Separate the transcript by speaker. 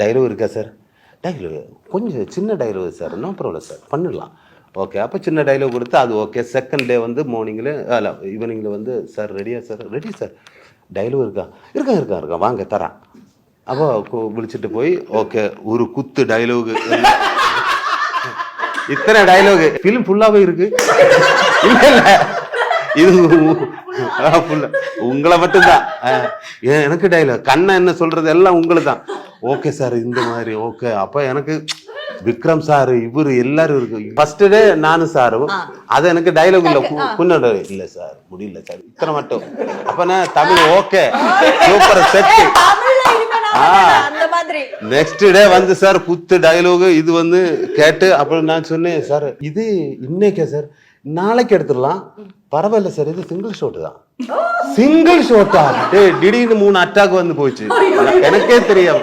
Speaker 1: டைலோ இருக்கா sir dialogue கொஞ்சம் சின்ன dialogue sir no problem sir பண்ணிடலாம். ஓகே அப்போ சின்ன டைலாக் கொடுத்து அது ஓகே செகண்ட் டே வந்து மார்னிங்கில் அல்ல ஈவினிங்கில் வந்து சார் ரெடியா சார் ரெடி சார் டைலாக் இருக்கா? இருக்கா இருக்கா இருக்கா. வாங்க தரேன். அப்போ விழிச்சிட்டு போய் ஓகே ஒரு குத்து டைலாக் இத்தனை டைலாக் ஃபிலிம் ஃபுல்லாகவே இருக்குது இல்லை இல்லை. இது உங்களை மட்டும்தான். எனக்கு டைலாக் கண்ணன் என்ன சொல்றது எல்லாம் உங்களுக்கு தான் ஓகே சார் இந்த மாதிரி ஓகே அப்ப எனக்கு விக்ரம் சார் இவரு எல்லாரும் இருக்கு. ஃபர்ஸ்ட் டே நானும் சாரும் அது எனக்கு டைலாக் இல்ல. குன்னட இல்ல சார் முடியல சார் இத்தனை மட்டும். அப்ப நான் Tamil okay super set next day வந்து சார் குத்து டயலாக் இது வந்து கேட்டு அப்புறம் நான் சொன்னேன் சார் இது இன்னைக்கே சார் நாளைக்கு எடுத்துடலாம். பரவாயில்ல சார் இது சிங்கிள் ஷாட் தான். சிங்கிள் ஷாட்டா டேய் திடீர்னு மூணு அட்டாக் வந்து போச்சு. எனக்கே தெரியும்.